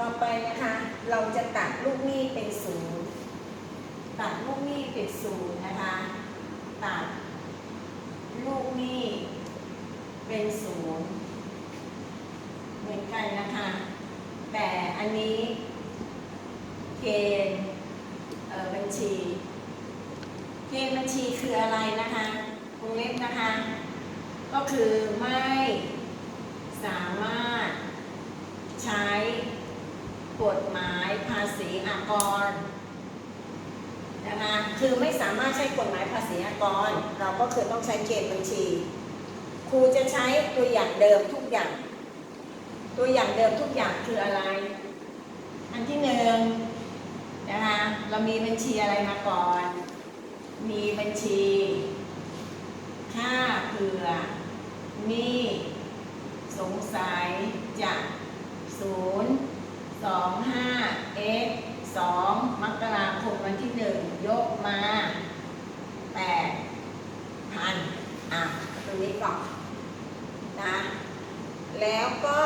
ต่อไปนะคะ เราจะตัดลูกหนี้เป็นศูนย์ตัดลูกหนี้เป็นศูนย์นะคะ ตัดลูกหนี้เป็นศูนย์เหมือนกันนะคะ แต่อันนี้เกณฑ์บัญชี เกณฑ์บัญชีคืออะไรนะคะวงเล็บนะคะ ก็คือไม่สามารถใช้ กฎหมายภาษีอากรนะคะคือไม่สามารถใช้กฎหมายภาษีอากร เราก็คือต้องใช้เกณฑ์บัญชี ครูจะใช้ตัวอย่างเดิมทุกอย่าง ตัวอย่างเดิมทุกอย่างคืออะไร อันที่หนึ่งนะคะเรามีบัญชีอะไรมาก่อน มีบัญชีค่าเผื่อหนี้สงสัยจะศูนย์ สองห้าเอ็กสองมกราคมวันที่หนึ่งยกมาแปดพันอะตรงนี้ก่อนนะแล้วก็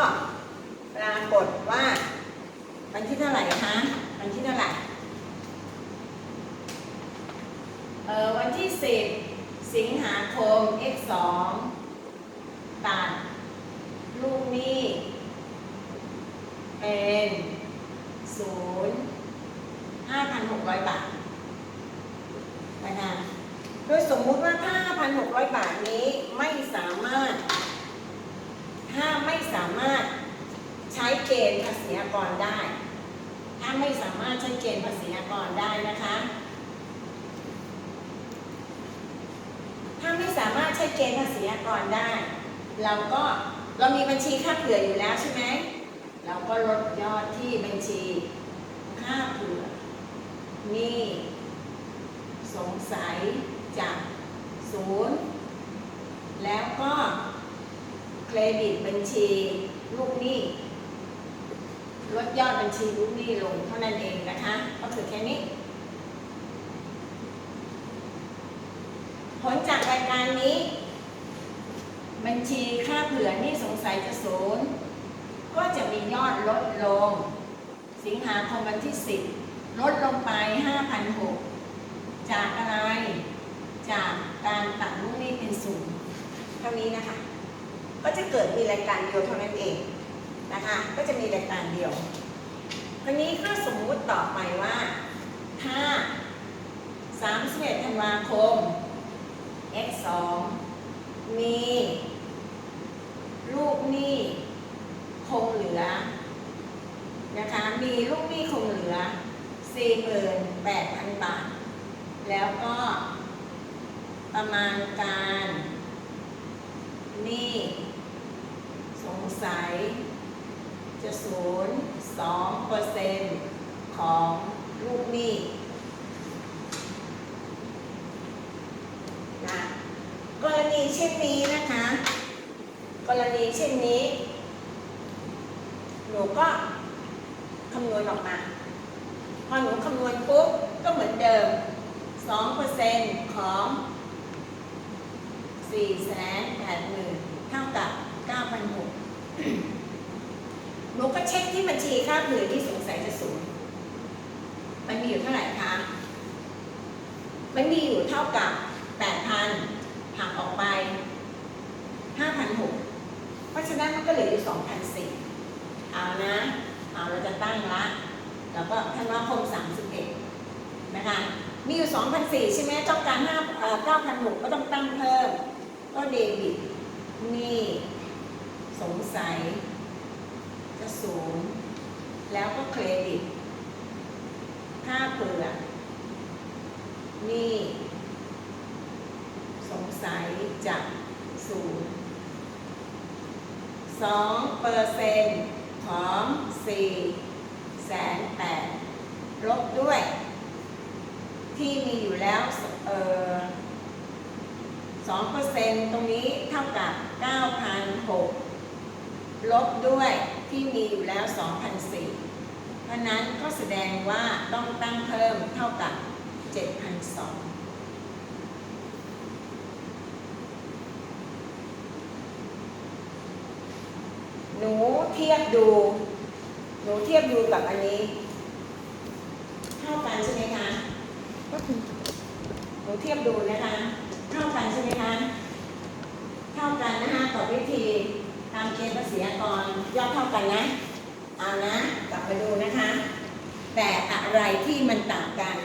ปรากฏว่าวันที่เท่าไหร่คะวันที่เท่าไหร่เออวันที่ 10 สิงหาคม x 2ตัดลูกหนี้เป็นศูนย์5,600 บาทนะคะโดยสมมุติว่าถ้า 5,600 บาทนี้ไม่สามารถ ถ้าไม่สามารถใช้เกณฑ์ภาษีอากรได้ ถ้าไม่สารถใช้เกณฑ์ภาษีอากรได้นะคะ ถ้าไม่สามารถใช้เกณฑ์ภาษีอากรได้ เราก็เรามีบัญชีค่าเผื่ออยู่แล้วใช่ไหมเราก็ลดยอดที่บัญชีค่าเผื่อนี่สงสัยจากศูนย์แล้วก็เครดิตบัญชีลูกหนี้ ลดยอดบัญชีลูกหนี้ลงเท่านั้นเองนะคะ ก็คือแค่นี้ ผลจากรายการนี้ บัญชีค่าเผื่อนี่สงสัยจะศูนย์ก็จะมียอดลดลง สิงหาคมวันที่ 10 ลดลงไป5,600จากอะไร จากการตัดลูกหนี้เป็นศูนย์เท่านี้นะคะ ก็จะเกิดมีรายการเดียวเท่านั้นเอง นะคะ ก็จะมีรายการเดียวทีนี้ก็สมมุติต่อไปว่าถ้า31ธันวาคม x 2มีลูกหนี้คงเหลือนะคะมีลูกหนี้คงเหลือ 48,000 บาท แล้วก็ประมาณการหนี้สงสัย จะศูนย์สอนต์ของลูกหนี้นะกรณีเช่นนี้นะคะ กรณีเช่นนี้ หนูก็คำนวณออกมา พอหนูคำนวณปุ๊บ ก็เหมือนเดิม 2%ของ4 8 0 0 0 0เท่ากับ 9,600 หนูก็เช็คที่บัญชีค่าเผื่อที่สงสัยจะศูนย์มันมีอยู่เท่าไหร่คะ มันมีอยู่เท่ากับ8,000หักออกไป5,600เพราะฉะนั้นมันก็เหลืออยู่2,400เอานะ เอาเราจะตั้งละ แล้วก็ธันวาคม31นะคะ มีอยู่2,400ใช่ไหมต้องการ5เอ่อ9,600ก็ต้องตั้งเพิ่ม ก็เดบิตนี่สงสัย จะศูนย์แล้วก็เครดิตค่าเผื่อนี่สงสัยจะศูนย์สองเปอร์เซ็นต์ของสี่แสนแปดลบด้วย ที่มีอยู่แล้วเออสองเปอร์เซ็นต์ตรงนี้เท่ากับเก้าพันหกลบด้วย ที่มีอยู่แล้วสองพันสี่เพราะนั้นก็แสดงว่าต้องตั้งเพิ่มเท่ากับเจ็ดพันสองหนูเทียบดู หนูเทียบดูกับอันนี้ เท่ากันใช่ไหมคะ หนูเทียบดูนะคะ เท่ากันใช่ไหมคะ เท่ากันนะคะกับวิธี ตามเกณฑ์ภาษีอากรยอดเท่ากันนะ เอานะ กลับมาดูนะคะ แต่อะไรที่มันต่างกัน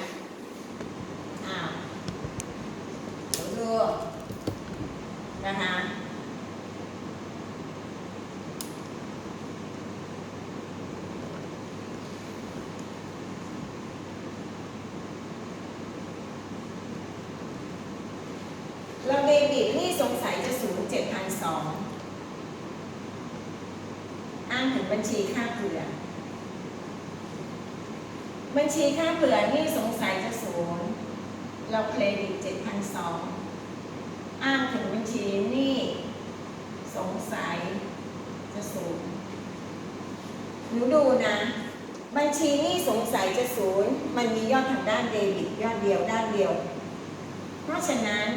อ้าวเดี๋ยวดูนะคะ เราเดบิตนี่สงสัยจะสูง7,200อ้างถึง บัญชีค่าเผื่อบัญชีค่าเผื่อนี่สงสัยจะสูงเราเครดิต7,200อ้างถึงบัญชีนี่สงสัยจะสูงหนูดูนะ บัญชีนี่สงสัยจะศูนย์มันมียอดทางด้านเดบิตยอดเดียวด้านเดียว เพราะฉะนั้น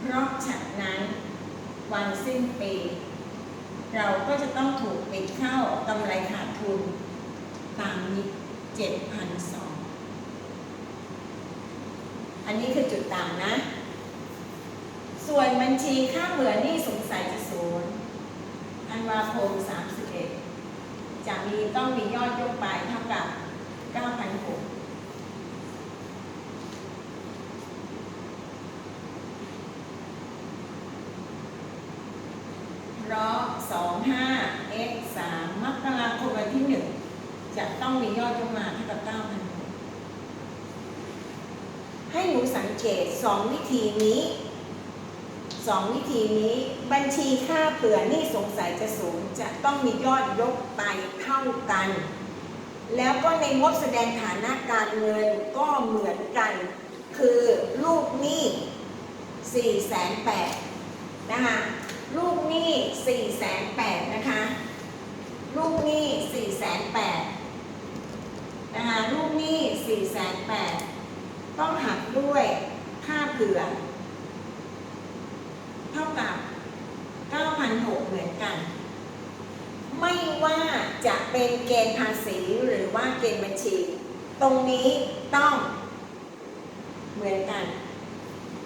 เพราะฉะนั้นวันสิ้นปี เราก็จะต้องถูกปิดเข้ากำไรขาดทุนตามนิดพันสองอันนี้คือจุดต่างนะ ส่วนบัญชีค่าเหมือนนี่สงสัยจะศูนย์อันวาคม31 จะมีต้องมียอดยกไปเท่ากับ 9,600 ต้องมียอดยกมาเท่ากับ9,000ให้หนูสังเกต2วิธีนี้2วิธีนี้บัญชีค่าเผื่อนี่สงสัยจะสูงจะต้องมียอดยกไปเท่ากัน แล้วก็ในงบแสดงฐานะการเงินก็เหมือนกัน คือลูกหนี้4 8 0 0 0นะคะลูกหนี้สี่แสนแปดนะคะ ลูกหนี้สี่แสนแปด นะคะลูกหนี้สี่แสนแปดต้องหักด้วยค่าเผื่อ เท่ากับ 9,600เหมือนกัน ไม่ว่าจะเป็นเกณฑ์ภาษีหรือว่าเกณฑ์บัญชี ตรงนี้ต้องเหมือนกัน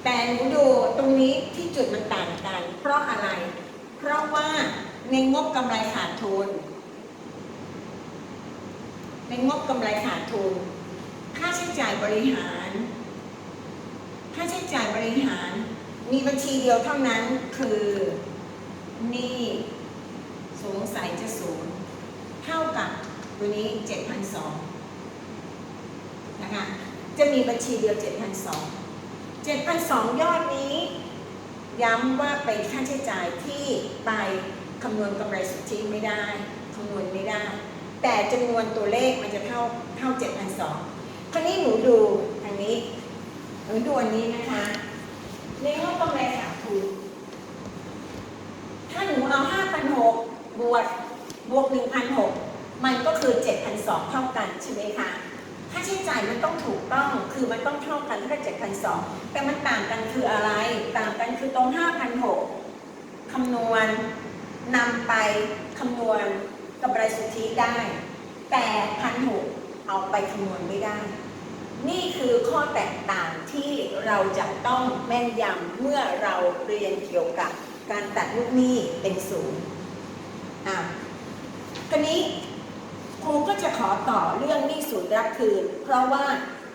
แต่หนูดูตรงนี้ที่จุดมันต่างกัน เพราะอะไร เพราะว่าในงบกำไรขาดทุน ในงบกำไรขาดทุน ค่าใช้จ่ายบริหาร ค่าใช้จ่ายบริหาร มีบัญชีเดียวเท่านั้นคือหนี่สงสัยจะสูงเท่ากับตัวนี้ 7,200นะคะ จะมีบัญชีเดียว 7,200 7,200 ยอดนี้ ย้ำว่าเป็นค่าใช้จ่ายที่ไปคำนวณกำไรสุทธิไม่ได้ คำนวณไม่ได้ แต่จำนวนตัวเลขมันจะเท่าเท่า 7,200คราวนี้หนูดูทางนี้หนูดูอันนี้นะคะ ในงบกำไรขาดทุนถ้าหนูเอา 5,600 บวกบวก 1,600 มันก็คือ 7,200 เท่ากันใช่ไหมคะค่าใช้จ่ายมันต้องถูกต้อง คือมันต้องเท่ากันเท่ากับ7,200แต่มันต่างกันคืออะไร ต่างกันคือตรง5,600คำนวณนำไปคำนวณ กำไรสุทธิได้ แต่1,600เอาไปคำนวณไม่ได้ นี่คือข้อแตกต่างที่เราจะต้องแม่นยำเมื่อเราเรียนเกี่ยวกับการตัดลูกหนี้เป็นศูนย์อะทีนี้ครูก็จะขอต่อเรื่องหนี้ศูนย์รับคืน เพราะว่า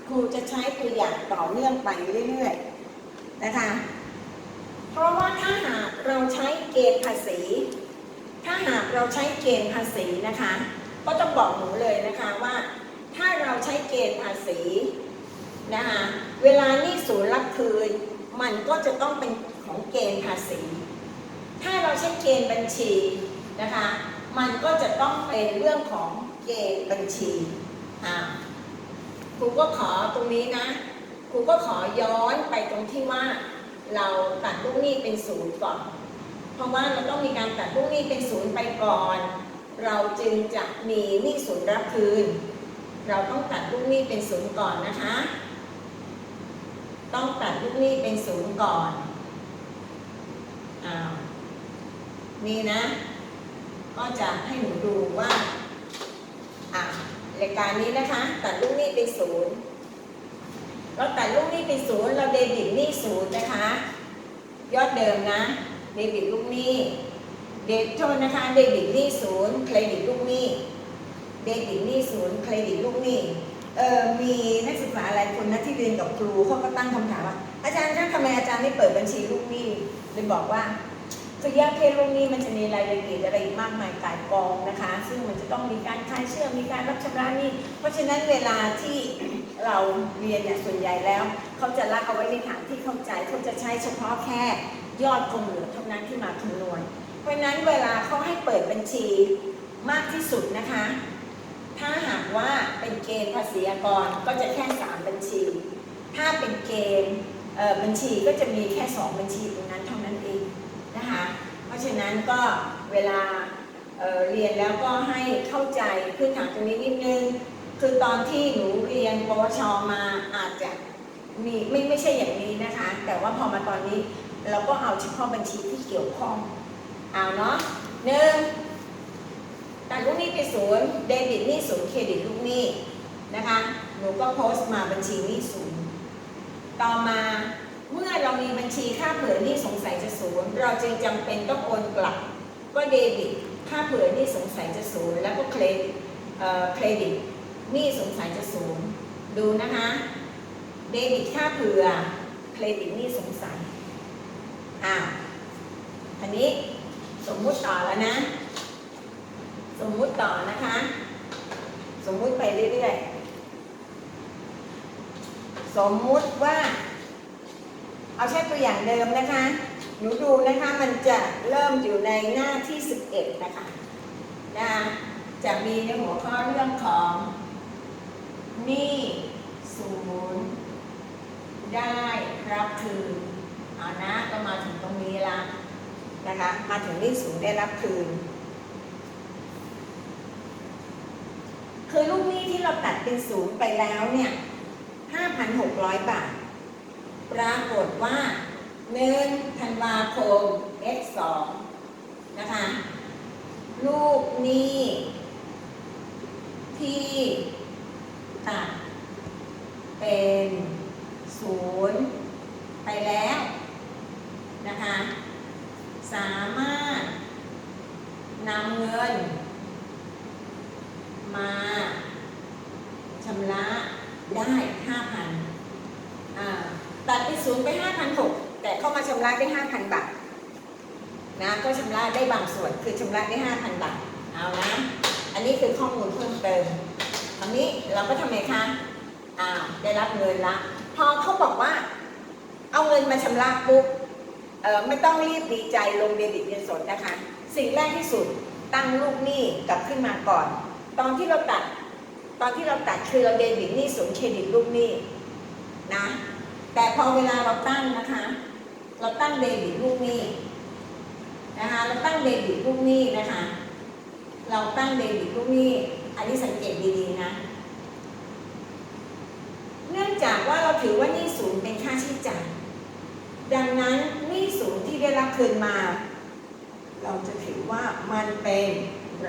ครูจะใช้ตัวอย่างต่อเนื่องไปเรื่อยๆนะคะ เพราะว่าถ้าหากเราใช้เกณฑ์ภาษี ถ้าหากเราใช้เกณฑ์ภาษีนะคะ ก็ต้องบอกหนูเลยนะคะว่า ถ้าเราใช้เกณฑ์ภาษีนะคะเวลาหนี้ศูนย์รับคืน มันก็จะต้องเป็นของเกณฑ์ภาษี ถ้าเราใช้เกณฑ์บัญชีนะคะ มันก็จะต้องเป็นเรื่องของเกณฑ์บัญชีอ่าครูก็ขอตรงนี้นะครูก็ขอย้อนไปตรงที่ว่าเราตัดลูกหนี้เป็นศูนย์ก่อน เพราะว่าเราต้องมีการตัดลูกนี้เป็นศูนย์ไปก่อน เราจึงจะมีหนี้ศูนย์รับคืน เราต้องตัดลูกหนี้เป็นศูนย์ก่อนนะคะ ต้องตัดลูกหนี้เป็นศูนย์ก่อนอ้าวนี่นะ ก็จะให้หนูดูว่ารายการนี้นะคะ ตัดลูกหนี้เป็นศูนย์เราตัดลูกหนี้เป็นศูนย์เราเดบิตหนี้ศูนย์นะคะ ยอดเดิมนะ ดบิตลูกหนี้เดบโทษนะคะเดบิตหนี้ศูนย์เครดิตลูกหนี้เดบิตหนี้ศูนย์เครดิตลูกหนี้เออมีนักศึกษาหลายคนนะที่เรียนกับครูเขาก็ตั้งคำถามว่าอาจารย์คะทำไมอาจารย์ไม่เปิดบัญชีลูกหนี้เลยบอกว่าคือแยกเพศลูกหนี้มันจะมีรายละเอียดอะไรอีกมากมายกายกองนะคะ ซึ่งมันจะต้องมีการคลายเชื่อมมีการรับชำระหนี้เพราะฉะนั้นเวลาที่เราเรียนเนี่ยส่วนใหญ่แล้ว เขาจะรักเอาไว้ในฐานที่เข้าใจเขาจะใช้เฉพาะแค่ ยอดคงเหลือเท่านั้นที่มาคำนวณ เพราะนั้นเวลาเขาให้เปิดบัญชีมากที่สุดนะคะ ถ้าหากว่าเป็นเกณฑ์ภาษีกรก็จะแค่สามบัญชี ถ้าเป็นเกณฑ์บัญชีก็จะมีแค่สองบัญชีตรงนั้นเท่านั้นเองนะคะ เพราะฉะนั้นก็เวลาเเรียนแล้วก็ให้เข้าใจพื้นฐานตรงนี้นิดนึง คือตอนที่หนูเรียนปวชมาอาจจะมีไม่ไม่ใช่อย่างนี้นะคะ แต่ว่าพอมาตอนนี้ เราก็เอาเฉพาะบัญชีที่เกี่ยวข้อง เอาเนาะหนึ่งตัดลูกหนี้ไปศูนย์เดบิตหนี้ศูนย์เครดิตลูกหนี้นะคะ หนูก็โพสต์มาบัญชีหนี้ศูนย์ต่อมาเมื่อเรามีบัญชีค่าเผื่อหนี้สงสัยจะศูนย์เราจึงจำเป็นต้องโอนกลับ ก็เดบิตค่าเผื่อหนี้สงสัยจะศูนย์แล้วก็เครดิตเอ่อเครดิตหนี้สงสัยจะศูนย์ดูนะคะ เดบิตค่าเผื่อเครดิตหนี้สงสัย อ่าอันนี้สมมุติต่อแล้วนะ สมมุติต่อนะคะ สมมุติไปเรื่อยๆ สมมุติว่า เอาแค่ตัวอย่างเดิมนะคะ หนูดูนะคะมันจะเริ่มอยู่ในหน้าที่ 11 นะคะนะจะมีในหัวข้อเรื่องของหนี้ศูนย์ได้รับคืน เอานะก็มาถึงตรงนี้ละนะคะ มาถึงนี้ศูนย์ได้รับคืน คือลูกหนี้ที่เราตัดเป็นศูนย์ไปแล้วเนี่ย5,600 บาท ปรากฏว่า1ธันวาคม x 2 นะคะ ลูกหนี้ที่ตัดเป็นศูนย์ไปแล้ว นะคะ สามารถนำเงิน มาชำระได้ 5,000ตัดไปศูนย์ไป5,600แต่เข้ามาชำระได้ 5,000 บาทนะก็ชำระได้บางส่วนคือชำระได้ 5,000 บาท เอานะ อันนี้คือข้อมูลเพิ่มเติมอันนี้เราก็ทำไงคะอ่าได้รับเงินละ พอเขาบอกว่า เอาเงินมาชำระปุ๊บ ไม่ต้องรีบดีใจลงเดบิตเงินสดนะคะ สิ่งแรกที่สุดตั้งลูกหนี้กลับขึ้นมาก่อน ตอนที่เราตัด ตอนที่เราตัดคือเราเดบิตหนี้ศูนย์เครดิตลูกหนี้นะแต่พอเวลาเราตั้งนะคะ เราตั้งเดบิตลูกหนี้นะคะเราตั้งเดบิตลูกหนี้นะคะ เราตั้งเดบิตลูกหนี้อันนี้สังเกตดีๆนะเนื่องจากว่าเราถือว่าหนี้ศูนย์เป็นค่าใช้จ่าย ดังนั้นหนี้ศูนย์ที่ได้รับคืนมา เราจะถือว่ามันเป็น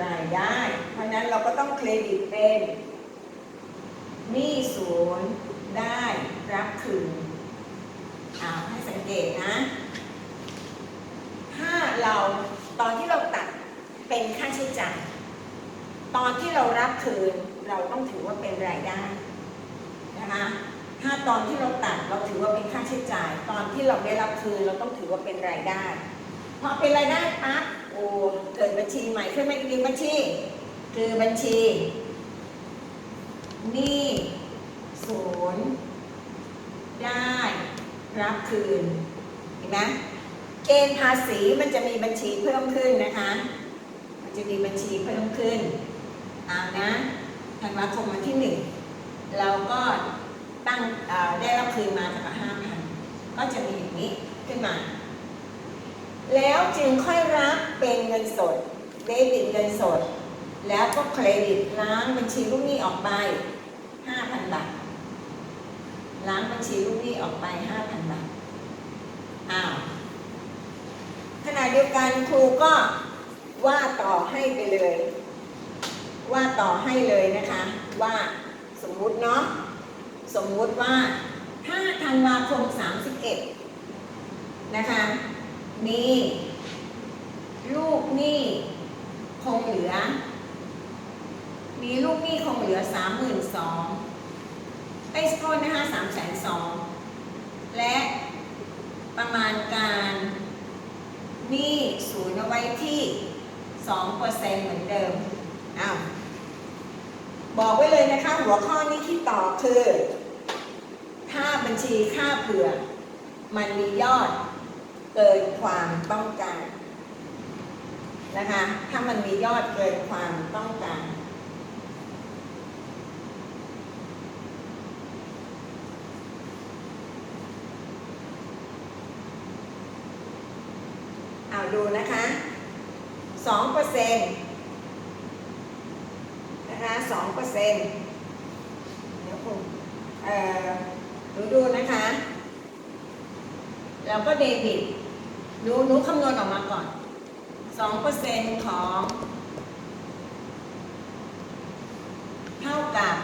รายได้ เพราะนั้นเราก็ต้องเครดิตเป็นหนี้ศูนย์ได้รับคืนเอาให้สังเกตนะ ถ้าเราตอนที่เราตัดเป็นค่าใช้จ่าย ตอนที่เรารับคืนเราต้องถือว่าเป็นรายได้นะคะ ถ้าตอนที่เราตัดเราถือว่าเป็นค่าใช้จ่าย ตอนที่เราได้รับคืนเราต้องถือว่าเป็นรายได้พอเป็นรายได้ปั๊บโอ้เกิดบัญชีใหม่ขึ้นมาอีกหนึ่งบัญชี คือบัญชีหนี้ศูนย์ได้รับคืนเห็นไหมเกณฑ์ภาษีมันจะมีบัญชีเพิ่มขึ้นนะคะ มันจะมีบัญชีเพิ่มขึ้นเอานะธันวาคมวันที่หนึ่งเราก็ ตั้งได้รับคืนมาจากห้าพันก็จะมีอย่างนี้ขึ้นมา แล้วจึงค่อยรับเป็นเงินสดเดบิตเงินสด แล้วก็เครดิตล้างบัญชีลูกหนี้ออกไป5,000บาทล้างบัญชีลูกหนี้ออกไป5,000บาทอ้าวขณะเดียวกันครูก็ว่าต่อให้ไปเลย ว่าต่อให้เลยนะคะ ว่าสมมุติเนาะ สมมุติว่าถ้าธันวาคม 31 นะคะ มีลูกหนี้คงเหลือ มีลูกหนี้คงเหลือ 32,000ไอ้โทษนะคะ302,000 และประมาณการหนี้ศูนย์เอาไว้ที่2%เหมือนเดิมอ้าวบอกไว้เลยนะคะ หัวข้อนี้ที่ตอบคือ ถ้าบัญชีค่าเผื่อ มันมียอดเกินความต้องการนะคะ ถ้ามันมียอดเกินความต้องการ เอาดูนะคะสองเปอร์เซ็นต์นะคะสองเปอร์เซ็นต์เดี๋ยวผมเอ่อ ดูดูนะคะ แล้วก็เดบิตดูดูคำนวณออกมาก่อนสองเปอร์เซ็นต์ของ เท่ากับ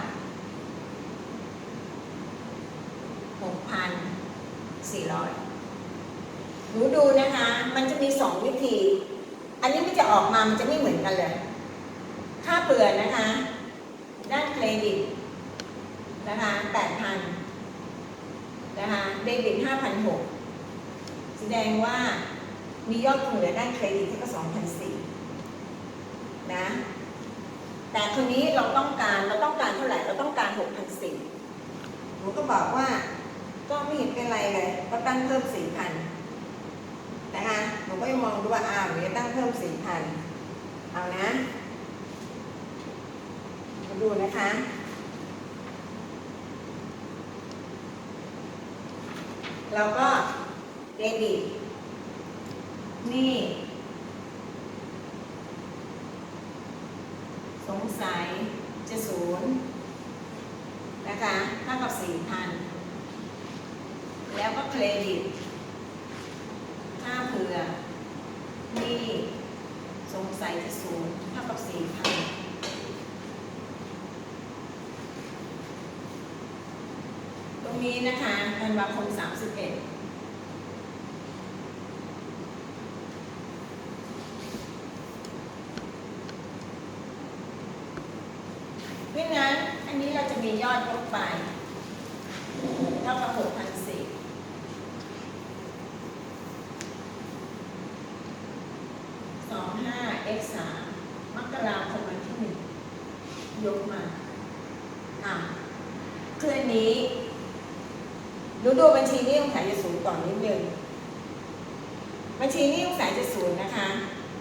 หกพันสี่ร้อยหนูดูนะคะ มันจะมีสองวิธี อันนี้มันจะออกมา มันจะไม่เหมือนกันเลย ค่าเปลือนะคะ ด้านเครดิตนะคะแปดพัน เดบิตห้าพันหกแสดงว่ามียอดคงเหลือด้านเครดิตที่ก็สองพันสี่นะแต่คนนี้เราต้องการเราต้องการเท่าไหร่เราต้องการหกพันสี่หนูก็บอกว่าก็ไม่เห็นเป็นไรเลยก็ตั้งเพิ่มสี่พันนะคะหนูก็ยังมองดูว่าอ้าวหนูจะตั้งเพิ่มสี่พันเอานะมาดูนะคะ เราก็เดบิตนี่ สงสัยจะศูนย์นะคะเท่ากับสี่พันแล้วก็เครดิต ค่าเผื่อนี่สงสัยจะศูนย์เท่ากับสี่พันตร งนี้นะคะธันวาคมสามสิบเอ็ดดังนั้นอันนี้เราจะมียอดลบไปเท่ากับหกพันสี่ สองห้า x สามมกราคมวันที่หนึ่งยกมา อะคืออันนี้ดูดูบัญชีหนี้สงสัยจะศูนย์ก่อนนิดนึง บัญชีนี้สงสัยจะศูนย์นะคะ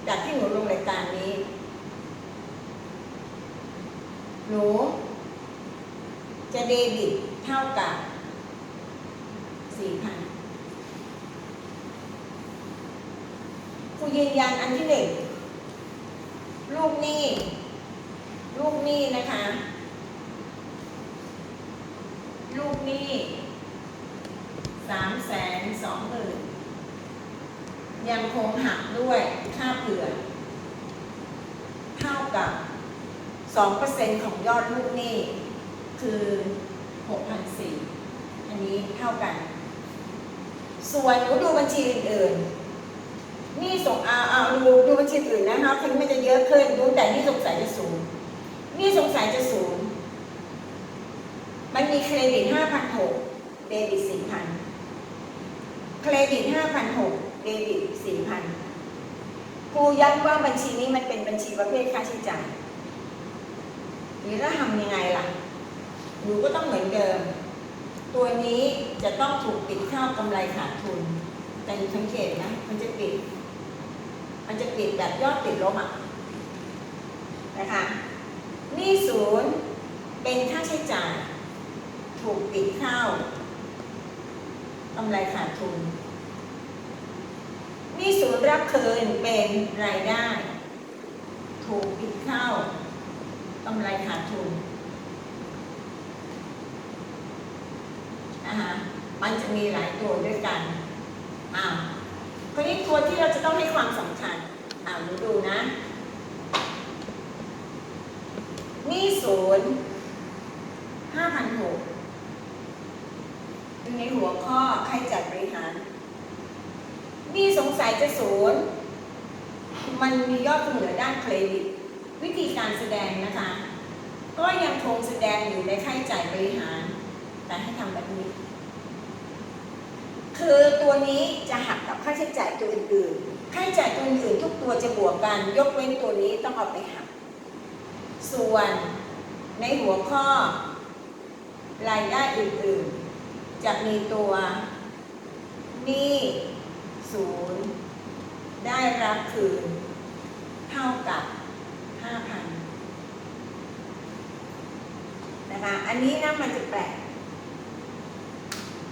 จากที่หนูลงรายการนี้ หนูจะเดบิตเท่ากับสี่พันครูยืนยันอันที่หนึ่งลูกหนี้ ลูกหนี้นะคะ ลูกหนี้สามแสนสองหมื่น ยังคงหักด้วยค่าเผื่อเท่ากับสองเปอร์เซ็นของยอดลูกหนี้คือหกพันสี่อันนี้เท่ากัน ส่วนหนูดูบัญชีอื่นๆนี่ส่งเอาเอาดูดูบัญชีอื่นนะคะคือมันจะเยอะขึ้นดูแต่นี่สงสัยจะศูนย์นี่สงสัยจะศูนย์มันมีเครดิตห้าพันหกเดบิตสี่พันเครดิตห้าพันหก เดบิตสี่พันครูย้ำว่าบัญชีนี้มันเป็นบัญชีประเภทค่าใช้จ่ายหรือถ้าทำยังไงล่ะ หนูก็ต้องเหมือนเดิม ตัวนี้จะต้องถูกปิดเข้ากำไรขาดทุน แต่หนูสังเกตนะ มันจะปิด มันจะปิดแบบยอดติดลบอะนะคะนี้ศูนย์เป็นค่าใช้จ่าย ถูกปิดเข้ากำไรขาดทุน นี้ศูนย์รับคืนเป็นรายได้ ถูกปิดเข้ากำไรขาดทุนนะคะมันจะมีหลายตัวด้วยกันอ้าวคราวนี้ตัวที่เราจะต้องให้ความสำคัญอ่านดูนะนี่ศูนย์พันหกอยู่ในหัวข้อใครจัดบริหาร มีสงสัยจะศูนย์มันมียอดคงเหลือด้านเครดิต วิธีการแสดงนะคะ ก็ยังคงแสดงอยู่ในค่าใช้จ่ายบริหาร แต่ให้ทำแบบนี้ คือตัวนี้จะหักกับค่าใช้จ่ายตัวอื่นๆ ค่าใช้จ่ายตัวอื่นทุกตัวจะบวกกัน ยกเว้นตัวนี้ต้องเอาไปหัก ส่วนในหัวข้อ รายได้อื่นๆ จะมีตัวนี้ ศูนย์ได้รับคืน เท่ากับ 5,000 นะคะ อันนี้นะมันจะแปลก